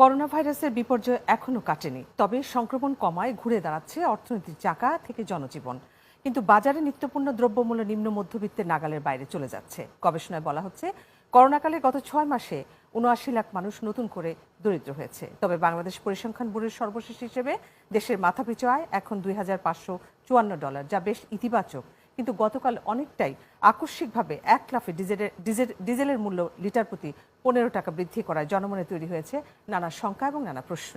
Corona ভাইরাসের বিপর্যয় এখনও কাটেনি, তবে সংক্রমণ কমায় ঘুরে দাঁড়াচ্ছে অর্থনীতির চাকা থেকে জনজীবন। কিন্তু বাজারে নিত্যপণ্য দ্রব্যমূল্য নিম্ন মধ্যবিত্তের নাগালের বাইরে চলে যাচ্ছে। গবেষণায় বলা হচ্ছে, করোনাকালে গত ছয় মাসে উনআশি লাখ মানুষ নতুন করে দরিদ্র হয়েছে। তবে বাংলাদেশ পরিসংখ্যান ব্যুরোর সর্বশেষ হিসেবে দেশের মাথাপিছু আয় এখন দুই হাজার পাঁচশো চুয়ান্ন ডলার, যা বেশ ইতিবাচক। কিন্তু গতকাল অনেকটাই আকস্মিকভাবে এক লাফে ডিজেলের ডিজেল, ডিজেলের মূল্য লিটার প্রতি পনেরো টাকা বৃদ্ধি করায় জনমনে তৈরি হয়েছে নানা শঙ্কা এবং নানা প্রশ্ন।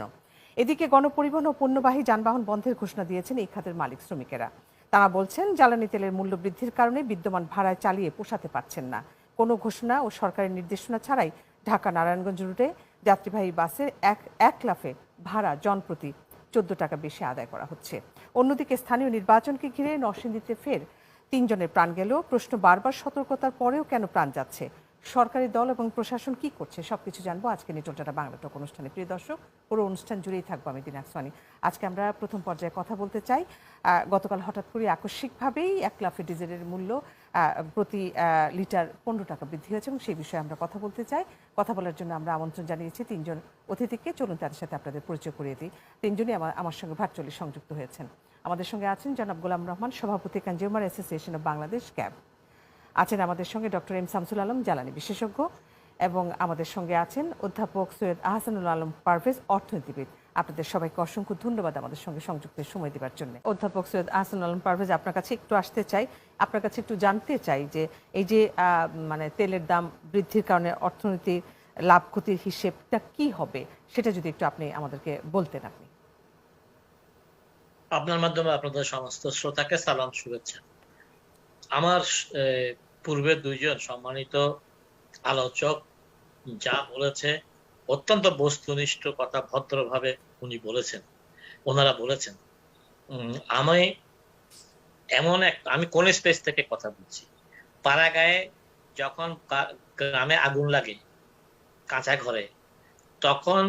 এদিকে গণপরিবহন ও পণ্যবাহী যানবাহন বন্ধের ঘোষণা দিয়েছেন এই খাতের মালিক শ্রমিকেরা। তারা বলছেন, জ্বালানি তেলের মূল্য বৃদ্ধির কারণে বিদ্যমান ভাড়ায় চালিয়ে পোষাতে পারছেন না। কোনো ঘোষণা ও সরকারি নির্দেশনা ছাড়াই ঢাকা নারায়ণগঞ্জ রুটে যাত্রীবাহী বাসের এক এক লাফে ভাড়া জনপ্রতি চোদ্দ টাকা বেশি আদায় করা হচ্ছে। অন্যদিকে স্থানীয় নির্বাচনকে ঘিরে নরসিংদীতে ফের তিনজনের প্রাণ গেল। প্রশ্ন বারবার সতর্কতার পরেও কেন প্রাণ যাচ্ছে? সরকারি দল এবং প্রশাসন কি করছে? সবকিছু জানব আজকে নিটোলটাটা বাংলা টক অনুষ্ঠানে। প্রিয় দর্শক, পুরো অনুষ্ঠান জুড়েই থাকব আমি দিনাক সোয়ানি আজকে আমরা প্রথম পর্যায়ে কথা বলতে চাই। গতকাল হঠাৎ করে আকস্মিকভাবেই এক লাফে ডিজেলের মূল্য প্রতি লিটার পনেরো টাকা বৃদ্ধি হয়েছে এবং সেই বিষয়ে আমরা কথা বলতে চাই। কথা বলার জন্য আমরা আমন্ত্রণ জানিয়েছি তিনজন অতিথিকে। চলুন তাদের সাথে আপনাদের পরিচয় করিয়ে দিই। তিনজনই আমার আমার সঙ্গে ভার্চুয়ালি সংযুক্ত হয়েছেন। আমাদের সঙ্গে আছেন জনাব গোলাম রহমান, সভাপতি consumer association of Bangladesh, CAB. আছেন আমাদের সঙ্গে ডক্টর এম শামসুল আলম, জ্বালানি বিশেষজ্ঞ, এবং আমাদের সঙ্গে আছেন অধ্যাপক সৈয়দ আহসানুল আলম পারভেজ, অর্থনীতিবিদ। আপনাদের সবাইকে অসংখ্য ধন্যবাদ আমাদের সঙ্গে সংযুক্ত সময় দেওয়ার জন্য। অধ্যাপক সৈয়দ আহসানুল আলম পারভেজ, আপনার কাছে একটু আসতে চাই। আপনার কাছে একটু জানতে চাই যে এই যে মানে তেলের দাম বৃদ্ধির কারণে অর্থনীতির লাভ ক্ষতির হিসেবটা কি হবে, সেটা যদি একটু আপনি আমাদেরকে বলতেন আপনি। আপনার মাধ্যমে আপনাদের সমস্ত শ্রোতাকে সালাম, শুভেচ্ছা। আমার পূর্বে দুইজন সম্মানিত আলোচক যা বলেছে, অত্যন্ত বস্তুনিষ্ঠ কথা ভদ্রভাবে উনি বলেছেন। ওনারা বলেছেন আমি এমন এক, আমি কোন স্পেস থেকে কথা বলছি? পাড়াগায়ে যখন গ্রামে আগুন লাগে, কাঁচা ঘরে, তখন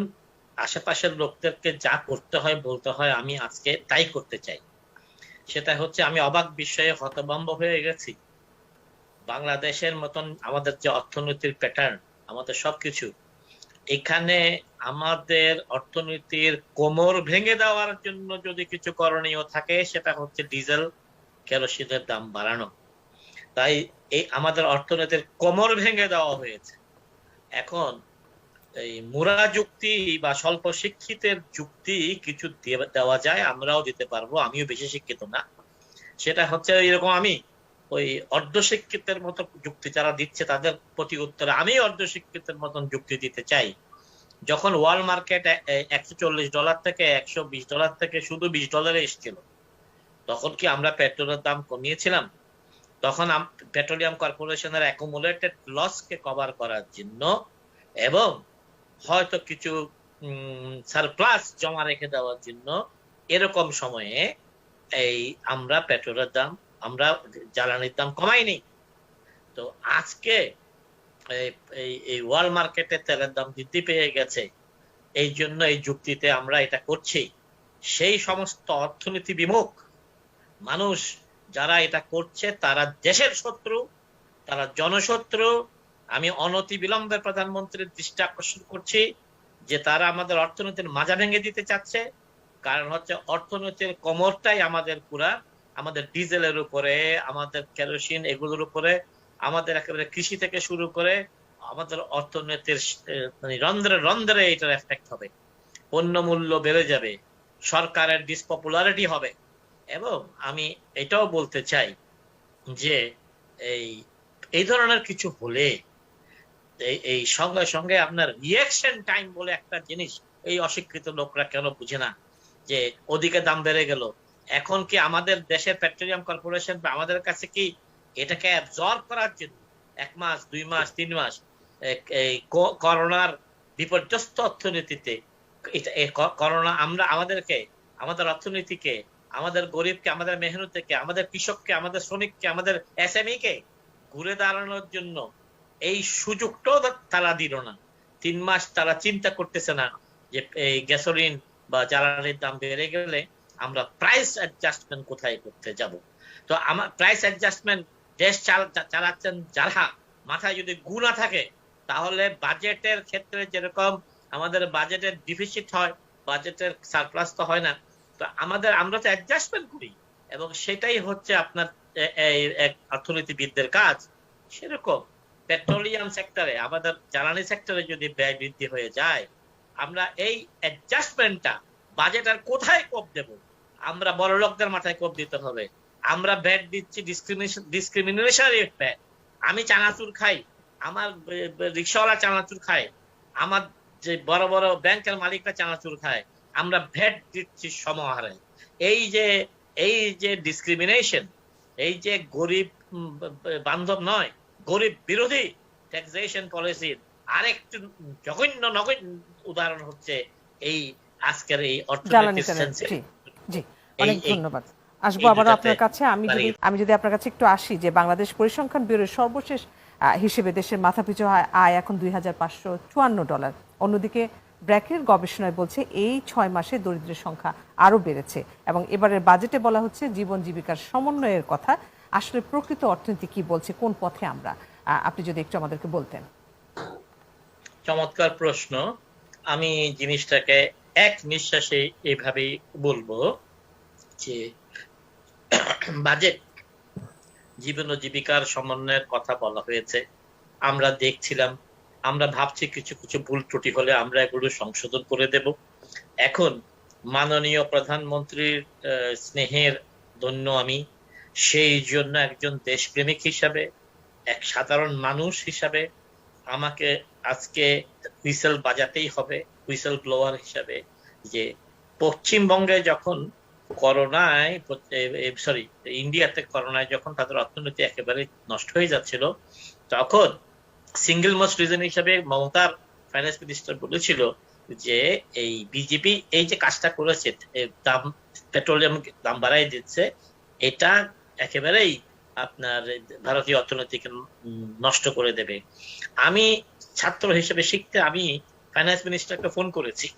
আশেপাশের লোকদেরকে যা করতে হয়, বলতে হয়, আমি আজকে তাই করতে চাই। সেটা হচ্ছে আমি অবাক বিষয়ে হতভম্ব হয়ে গেছি। বাংলাদেশের মতন আমাদের যে অর্থনীতির প্যাটার্ন আমাদের সবকিছু, এখানে আমাদের অর্থনীতির কোমর ভেঙে দেওয়ার জন্য যদি কিছু করণীয় থাকে, সেটা হচ্ছে ডিজেল, কেরোসিনের দাম বাড়ানো। তাই এই আমাদের অর্থনীতির কোমর ভেঙে দেওয়া হয়েছে। এখন এই মুরা যুক্তি বা স্বল্প শিক্ষিতের যুক্তি কিছু দেওয়া যায়, আমরাও দিতে পারব, আমিও বেশি শিক্ষিত না। সেটা হচ্ছে এরকম আমি ওই অর্ধশিক্ষিতের মতো যুক্তি যারা দিচ্ছে তাদের প্রতি উত্তরে আমি অর্ধশিক্ষিতের মতন যুক্তি দিতে চাই। যখন ওয়ার্ল্ড মার্কেট একশো চল্লিশ ডলার থেকে একশো বিশ ডলার থেকে শুধু বিশ ডলারে এসেছিল, তখন কি আমরা পেট্রোলের দাম কমিয়েছিলাম? তখন পেট্রোলিয়াম কর্পোরেশনের অ্যাকুমুলেটেড লসকে কভার করার জন্য এবং হয়তো কিছু সারপ্লাস জমা রেখে দেওয়ার জন্য এরকম সময়ে এই আমরা পেট্রোলের দাম, আমরা জ্বালানির দাম কমাইনি তো আজকে এই- ওয়ার্ল্ড মার্কেটে তেলের দাম বৃদ্ধি পেয়ে গেছে। এই জন্য এই যুক্তিতে আমরা এটা করছি। সেই সমস্ত অর্থনীতি বিমুখ। মানুষ যারা এটা করছে, তারা দেশের শত্রু, তারা জনশত্রু আমি অনতি বিলম্বে প্রধানমন্ত্রীর দৃষ্টি আকর্ষণ করছি যে তারা আমাদের অর্থনীতির মাজা ভেঙে দিতে চাচ্ছে। কারণ হচ্ছে অর্থনীতির কোমরটাই আমাদের পুরা, আমাদের ডিজেলের উপরে, আমাদের কেরোসিন এগুলোর উপরে, আমাদের একেবারে কৃষি থেকে শুরু করে আমাদের অর্থনীতির মানে রন্ধ্রে রন্ধ্রে এটার এফেক্ট হবে। পণ্য মূল্য বেড়ে যাবে, সরকারের ডিসপপুলারিটি হবে। এবং আমি এটাও বলতে চাই যে এই এই ধরনের কিছু হলে এই সঙ্গে সঙ্গে আপনার রিয়াকশন টাইম বলে একটা জিনিস এই অশিক্ষিত লোকরা কেন বুঝে না? যে ওদিকে দাম বেড়ে গেল। এখন কি আমাদের দেশের পেট্রোলিয়াম কর্পোরেশন বা আমাদের কাছে কি এটাকে অ্যাবজর্ব করার জন্য এক মাস, দুই মাস, তিন মাস এই করোনার বিপর্যস্ত অর্থনীতিতে করোনা আমরা আমাদেরকে, আমাদের অর্থনীতিকে, আমাদের গরিবকে, আমাদের মেহনতিকে, আমাদের কৃষককে, আমাদের শ্রমিককে, আমাদের এসএমই কে ঘুরে দাঁড়ানোর জন্য এই সুযোগটাও তারা দিল না। তিন মাস তারা চিন্তা করতেছে না যে, এই গ্যাসোলিন বা জ্বালানির দাম বেড়ে গেলে আমরা প্রাইস অ্যাডজাস্টমেন্ট কোথায় করতে যাব? তো আমার প্রাইস অ্যাডজাস্টমেন্ট দেশ চালাচ্ছেন যারা, মাথায় যদি গু না থাকে, তাহলে বাজেটের ক্ষেত্রে যেরকম আমাদের বাজেটের ডিফিসিট হয়, বাজেটের সারপ্লাস তো হয় না, তো আমাদের আমরা তো অ্যাডজাস্টমেন্ট করি। এবং সেটাই হচ্ছে আপনার অর্থনীতিবিদদের কাজ। সেরকম। পেট্রোলিয়াম সেক্টরে, আমাদের জ্বালানি সেক্টরে যদি ব্যয় বৃদ্ধি হয়ে যায়, আমরা এই অ্যাডজাস্টমেন্টটা বাজেট আর কোথায় কোপ দেব? আমরা বড় লোকদের মাথায় কোপ দিতে হবে। আমরা ভ্যাট দিচ্ছি ডিসক্রিমিনেশন ডিসক্রিমিনেশনারি ভ্যাট আমি চানাচুর খাই, আমার রিক্সাওয়ালা চানাচুর খায়, আমার যে বড় বড় ব্যাংকের মালিকরা চানাচুর খায়, আমরা ভ্যাট দিচ্ছি সমাহারে। এই যে এই যে ডিসক্রিমিনেশন এই যে গরিব বান্ধব নয় গরিব বিরোধী ট্যাক্সেশন পলিসির আরেকটু জঘন্য নগণ্য উদাহরণ হচ্ছে এই আজকের এই অর্থনৈতিক জি জি। অনেক ধন্যবাদ। আসব দুটাতে আপনার কাছে। আমি যদি আমি যদি আপনার কাছে একটু আসি যে বাংলাদেশ পরিসংখ্যান ব্যুরোর সর্বশেষ হিসেবে দেশের মাথাপিছু আয় এখন দুই হাজার পাঁচশো চুয়ান্ন ডলার। অন্যদিকে ব্র্যাকের গবেষণায় বলছে এই ছয় মাসে দরিদ্রের সংখ্যা আরও বেড়েছে। এবং এবারের বাজেটে বলা হচ্ছে জীবন জীবিকার সমন্বয়ের কথা। আসলে প্রকৃত অর্থনীতি কি বলছে? কোন পথে আমরা? আপনি যদি একটু আমাদেরকে বলতেন। চমৎকার প্রশ্ন। আমি জিনিসটাকে এক নিঃশ্বাসে এভাবেই বলব যে, বাজেট, জীবন ও জীবিকার সমন্বয়ের কথা বলা হয়েছে। আমরা দেখছিলাম, আমরা ভাবছি কিছু কিছু ভুল ত্রুটি হলে আমরা এগুলো সংশোধন করে দেব। এখন মাননীয় প্রধানমন্ত্রীর স্নেহের ধন্য আমি সেই জন্য একজন দেশপ্রেমিক হিসাবে, এক সাধারণ মানুষ হিসাবে আমাকে আজকে হুইসেল বাজাতেই হবে, হুইসেল ব্লোয়ার হিসাবে যে পশ্চিমবঙ্গে যখন করোনায় সরি, ইন্ডিয়াতে করোনায় যখন তাদের অর্থনীতি একেবারে নষ্ট হয়ে যাচ্ছিল, তখন সিঙ্গেল মোস্ট রিজন হিসাবে মমতার ফাইন্যান্স মিনিস্টার বলেছিল যে এই বিজেপি এই যে কাজটা করেছে দাম পেট্রোলিয়াম দাম বাড়াই দিচ্ছে, এটা একেবারেই আপনার ভারতীয় অর্থনীতিকে নষ্ট করে দেবে। আমি ছাত্র হিসেবে শিখতে আমি ফাইন্যান্স মিনিস্টারকে ফোন করেছি।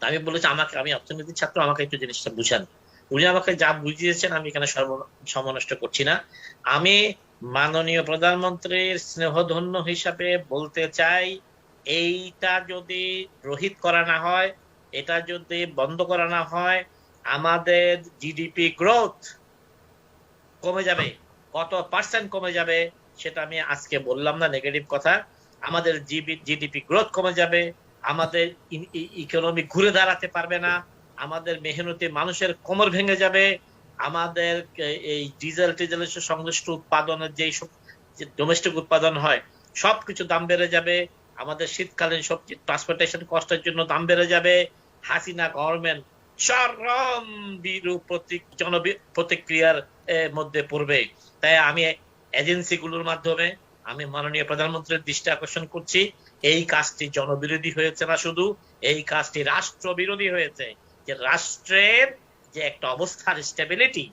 আমি বলেছি, আমাকে, আমি অর্থনীতির ছাত্র, আমাকে একটু জিনিসটা বুঝান। উনি আমাকে যা বুঝিয়েছেন আমি এখানে সর্ব- সমনষ্ট করছি না। আমি মাননীয় প্রধানমন্ত্রীর স্নেহধন্য হিসাবে বলতে চাই, এইটা যদি রহিত করা না হয়, এটা যদি বন্ধ করা না হয়, আমাদের জিডিপি গ্রোথ কমে যাবে? কত পার্সেন্ট কমে যাবে? সেটা আমি আজকে বললাম না নেগেটিভ কথা। আমাদের জিডিপি গ্রোথ কমে যাবে। আমাদের ইকোনমি ঘুরে দাঁড়াতে পারবে না। আমাদের মেহনতি মানুষের কোমর ভেঙে যাবে। আমাদের এই ডিজেল টিজেলের সংশ্লিষ্ট উৎপাদনের যেই সব ডোমেস্টিক উৎপাদন হয়, সবকিছু দাম বেড়ে যাবে। আমাদের শীতকালীন সব ট্রান্সপোর্টেশন কষ্টের জন্য দাম বেড়ে যাবে। হাসিনা গভর্নমেন্ট চরম বিরূপ প্রতিক্রিয়ার মধ্যে পড়বে। তাই আমি এজেন্সিগুলোর মাধ্যমে আমি মাননীয় প্রধানমন্ত্রীর দৃষ্টি আকর্ষণ করছি। এই কাজটি জনবিরোধী হয়েছে না শুধু এই কাজটি রাষ্ট্র বিরোধী হয়েছে। যে রাষ্ট্রের যে একটা অবস্থার স্টেবিলিটি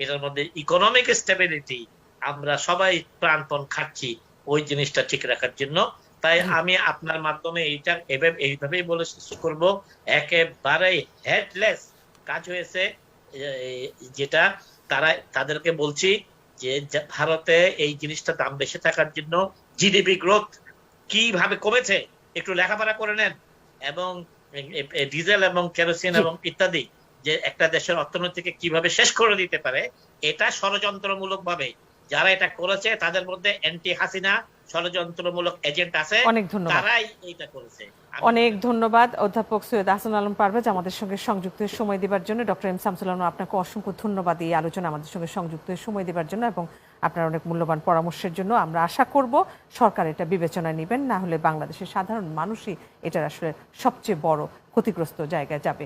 এটার মধ্যে ইকোনমিক স্টেবিলিটি আমরা সবাই প্রাণপণ খাচ্ছি ওই জিনিসটা ঠিক রাখার জন্য। তাই আমি আপনার মাধ্যমে এইটা এভাবে এইভাবেই বলে শেষ করব। একেবারে হেডলেস কাজ হয়েছে যেটা তারা তাদেরকে বলছি যে ভারতে এই জিনিসটা দাম বেশি থাকার জন্য জিডিপি গ্রোথ কীভাবে কমেছে একটু লেখাপড়া করে নেন। এবং ডিজেল এবং কেরোসিন এবং ইত্যাদি যে একটা দেশের অর্থনীতিকে কীভাবে শেষ করে দিতে পারে এটা ষড়যন্ত্রমূলক ভাবে যারা এটা করেছে তাদের মধ্যে অ্যান্টি হাসিনা ষড়যন্ত্রমূলক এজেন্ট আছে অনেক ধন্যবাদ। তারাই এইটা করেছে। অনেক ধন্যবাদ অধ্যাপক সৈয়দ হাসান আলম পারভেজ আমাদের সঙ্গে সংযুক্ত সময় দেওয়ার জন্য। ডক্টর এম শামসুল আলম আপনাকে অসংখ্য ধন্যবাদ এই আলোচনা আমাদের সঙ্গে সংযুক্ত সময় দেওয়ার জন্য এবং আপনার অনেক মূল্যবান পরামর্শের জন্য আমরা আশা করব সরকার এটা বিবেচনায় নেবেন না হলে বাংলাদেশের সাধারণ মানুষই এটার আসলে সবচেয়ে বড় ক্ষতিগ্রস্ত জায়গায় যাবে।